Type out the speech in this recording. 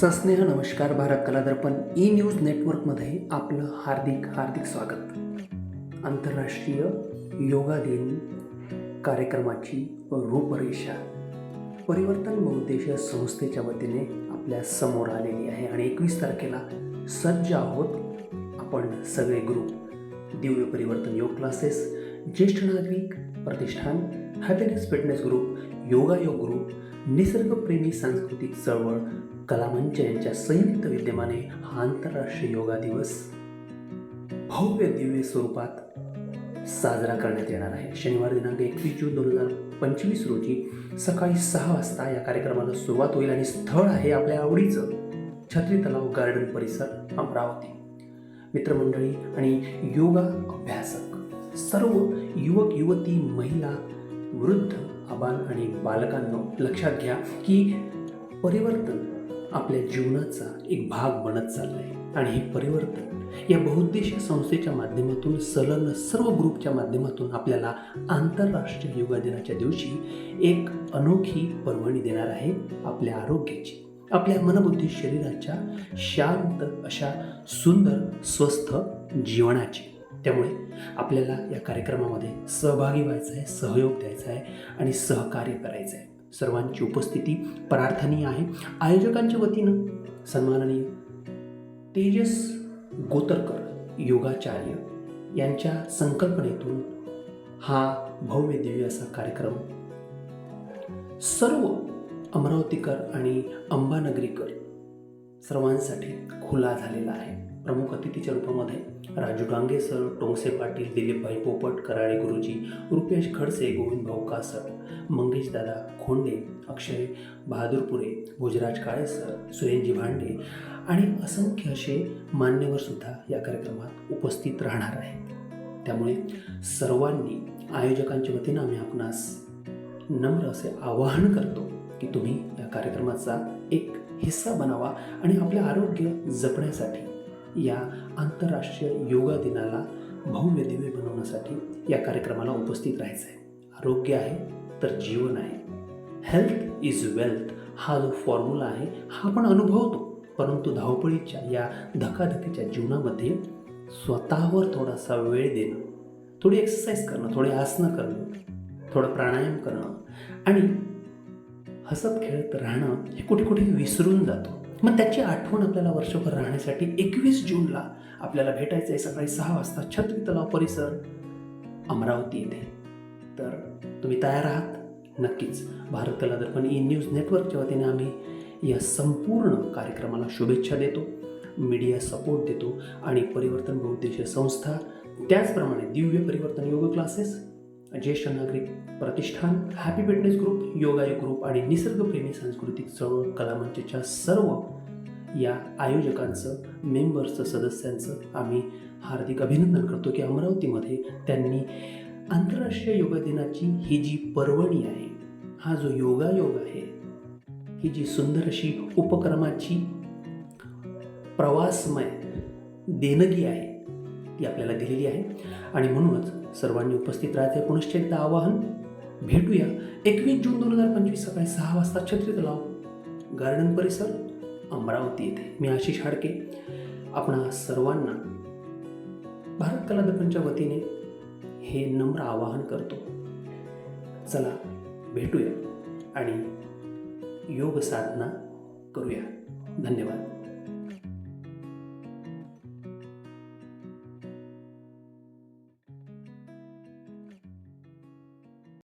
सस्नेह नमस्कार भारत कला दर्पण E news नेटवर्कमध्ये आपलं हार्दिक हार्दिक स्वागत. आंतरराष्ट्रीय योगा दिन कार्यक्रमाची रूपरेषा. परिवर्तन बहुद्देशीय संस्थेच्या वतीने आपल्यासमोर आलेली आहे आणि एकवीस तारखेला सज्ज आहोत आपण सगळे ग्रुप दिव्य परिवर्तन योग क्लासेस ज्येष्ठ नागरिक प्रतिष्ठान हॅपीनेस फिटनेस ग्रुप योगायोग गुरु ग्रुप निसर्गप्रेमी सांस्कृतिक चळवळ कलामंच यांच्या संयुक्त विद्यमाने हा आंतरराष्ट्रीय योगा दिवस भव्य दिव्य स्वरूपात साजरा करण्यात येणार आहे. शनिवार दिनांक एकवीस जून दोन हजार पंचवीस रोजी सकाळी सहा वाजता या कार्यक्रमाला सुरुवात होईल आणि स्थळ आहे आपल्या आवडीचं छत्री तलाव गार्डन परिसर अमरावती. मित्रमंडळी आणि योगा अभ्यासक सर्व युवक युवती महिला वृद्ध आबाल आणि बालकांनो लक्षात घ्या की परिवर्तन आपल्या जीवनाचा एक भाग बनत चाललाय. आणि हे परिवर्तन या बहुद्देशीय संस्थेच्या माध्यमातून सलग सर्व ग्रुपच्या माध्यमातून आपल्याला आंतरराष्ट्रीय योगा दिनाच्या दिवशी एक अनोखी पर्वणी देणार आहे आपल्या आरोग्याची. आपल्या मनबुद्धी शरीराच्या शांत अशा सुंदर स्वस्थ जीवनाची. त्यामुळे आपल्याला या कार्यक्रमामध्ये सहभागी व्हायचं आहे सहयोग द्यायचा आहे आणि सहकार्य करायचं आहे सर्वांची उपस्थिती प्रार्थनीय आहे. आयोजकांच्या वतीनं सन्माननीय तेजस गोतरकर योगाचार्य यांच्या संकल्पनेतून हा भव्य दिव्य असा कार्यक्रम सर्व अमरावतीकर आणि अंबानगरीकर सर्वांसाठी खुला झालेला आहे. प्रमुख अतिथीच्या रूपामध्ये राजू डांगे सर टोंगसे पाटील दिलीपभाई पोपट कराळे गुरुजी रुपेश खडसे गोविंद कासट मंगेशदादा मंगेश दादा खोंडे अक्षय बहादूरपुरे भोजराज काळे सर सुरेंजी भांडे आणि असंख्य असे मान्यवर सुद्धा या कार्यक्रमात उपस्थित राहणार आहेत. त्यामुळे सर्वांनी आयोजकांच्या वतीनं आम्ही आपणास नम्र असे आवाहन करतो की तुम्ही या कार्यक्रमाचा एक हिस्सा बनावा आणि आपले आरोग्य जपण्यासाठी या आंतरराष्ट्रीय योगा दिनाला भव्य दिव्य बनवण्यासाठी या कार्यक्रमाला उपस्थित राहायचं आहे आरोग्य आहे तर जीवन आहे. हेल्थ इज वेल्थ हा जो फॉर्म्युला आहे हा आपण अनुभवतो. परंतु धावपळीच्या या धकाधकीच्या जीवनामध्ये स्वतःवर थोडासा वेळ देणं थोडी एक्सरसाइज करणं थोडी आसनं करणं थोडं प्राणायाम करणं आणि हसत खेळत राहणं हे कुठे कुठे विसरून जातो. मग त्याची आठवण आपल्याला वर्षभर राहण्यासाठी एकवीस जूनला आपल्याला भेटायचं आहे सकाळी सहा वाजता छत्री तलाव परिसर अमरावती येथे. तर तुम्ही तयार आहात? नक्कीच. भारत कला दर्पण ई न्यूज नेटवर्कच्या वतीने आम्ही या संपूर्ण कार्यक्रमाला शुभेच्छा देतो मीडिया सपोर्ट देतो आणि परिवर्तन बहुउद्देशीय संस्था त्याचप्रमाणे दिव्य परिवर्तन योग क्लासेस ज्येष्ठ नागरिक प्रतिष्ठान हॅपी फिटनेस ग्रुप योगायोग ग्रुप आणि निसर्गप्रेमी सांस्कृतिक चळवळ कलामंचच्या सर्व या आयोजकांचं मेंबर्सचं सदस्यांचं आम्ही हार्दिक अभिनंदन करतो की अमरावतीमध्ये त्यांनी आंतरराष्ट्रीय योगा दिनाची ही जी पर्वणी आहे हा जो योगायोग आहे ही जी सुंदर अशी उपक्रमाची प्रवासमय देणगी आहे ती आपल्याला दिलेली आहे. आणि म्हणूनच सर्वांनी उपस्थित राहायचे पुनश्च एकदा आवाहन भेटूया एकवीस जून दोन हजार पंचवीस सकाळी सहा वाजता छत्री तलाव गार्डन परिसर अमरावती येथे. मी आशिष हाडके. आपणा सर्वांना भारत कला दर्पणच्या वतीने हे नम्र आवाहन करतो. चला भेटूया आणि योग साधना करूया. धन्यवाद.